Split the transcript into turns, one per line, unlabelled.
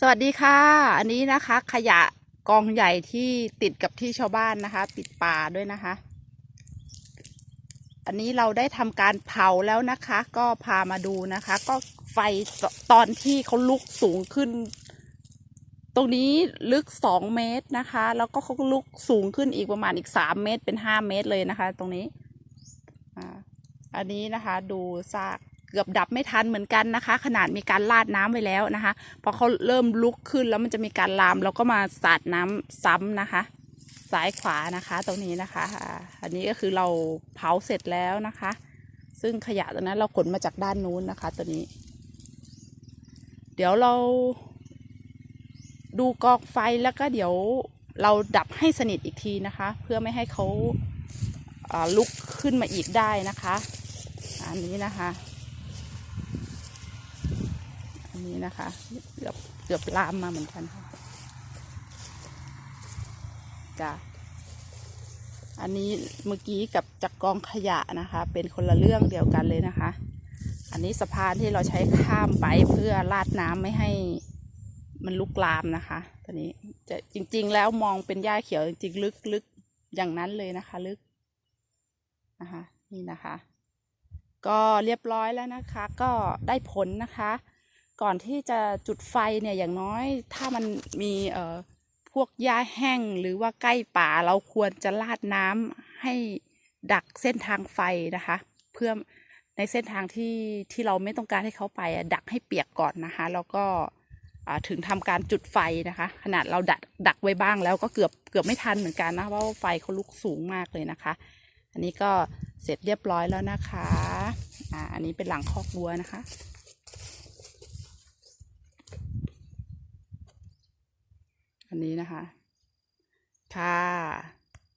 สวัสดีค่ะ อันนี้นะคะ ขยะกองใหญ่ที่ติดกับที่ชาวบ้านนะคะ ติดป่าด้วยนะคะ อันนี้เราได้ทำการเผาแล้วนะคะ ก็พามาดูนะคะ ก็ไฟตอนที่เขาลุกสูงขึ้น ตรงนี้ลึกสองเมตรนะคะ แล้วก็เขากลุกสูงขึ้นอีกประมาณอีกสามเมตรเป็นห้าเมตรเลยนะคะ ตรงนี้ อ่า อันนี้นะคะ ดูซาก เกือบดับไม่ทันเหมือนกันนะคะ ขนาดมีการลาดน้ำไปแล้วนะคะ พอเขาเริ่มลุกขึ้นแล้วมันจะมีการลามเราก็มาสาดน้ำซ้ำนะคะ ซ้ายขวานะคะตรงนี้นะคะ อันนี้ก็คือเราเผาเสร็จแล้วนะคะ ซึ่งขยะตรงนั้นเราขนมาจากด้านนู้นนะคะตัวนี้ เดี๋ยวเราดูกองไฟแล้วก็เดี๋ยวเราดับให้สนิทอีกทีนะคะ เพื่อไม่ให้เขาาลุกขึ้นมาอีกได้นะคะ อันนี้นะคะ นี้นะคะ เกือบเกือบลามมาเหมือนกันค่ะจ้ะอันนี้เมื่อกี้กับจากกองขยะนะคะ เป็นคนละเรื่องเดียวกันเลยนะคะ อันนี้สะพานที่เราใช้ข้ามไปเพื่อลาดน้ำไม่ให้มันลุกลามนะคะตอนนี้จะจริง ๆ แล้วมองเป็นหญ้าเขียวจริงๆลึกลึกอย่างนั้นเลยนะคะ ลึกนะคะนี่นะคะ ก็เรียบร้อยแล้วนะคะ ก็ได้ผลนะคะ ก่อนที่จะจุดไฟเนี่ยอย่างน้อยถ้ามันมีเอ่อพวกหญ้าแห้งหรือว่าใกล้ป่าเราควรจะลาดน้ำให้ดักเส้นทางไฟนะคะ เพื่อในเส้นทางที่ที่เราไม่ต้องการให้เขาไปดักให้เปียกก่อนนะคะ แล้วก็ถึงทำการจุดไฟนะคะ ขนาดเราดักดักไว้บ้างแล้วก็เกือบเกือบไม่ทันเหมือนกันนะเพราะว่าไฟเขาลุกสูงมากเลยนะคะ อันนี้ก็เสร็จเรียบร้อยแล้วนะคะอ่าอันนี้เป็นหลังคอกวัวนะคะ อันนี้นะคะ ค่ะ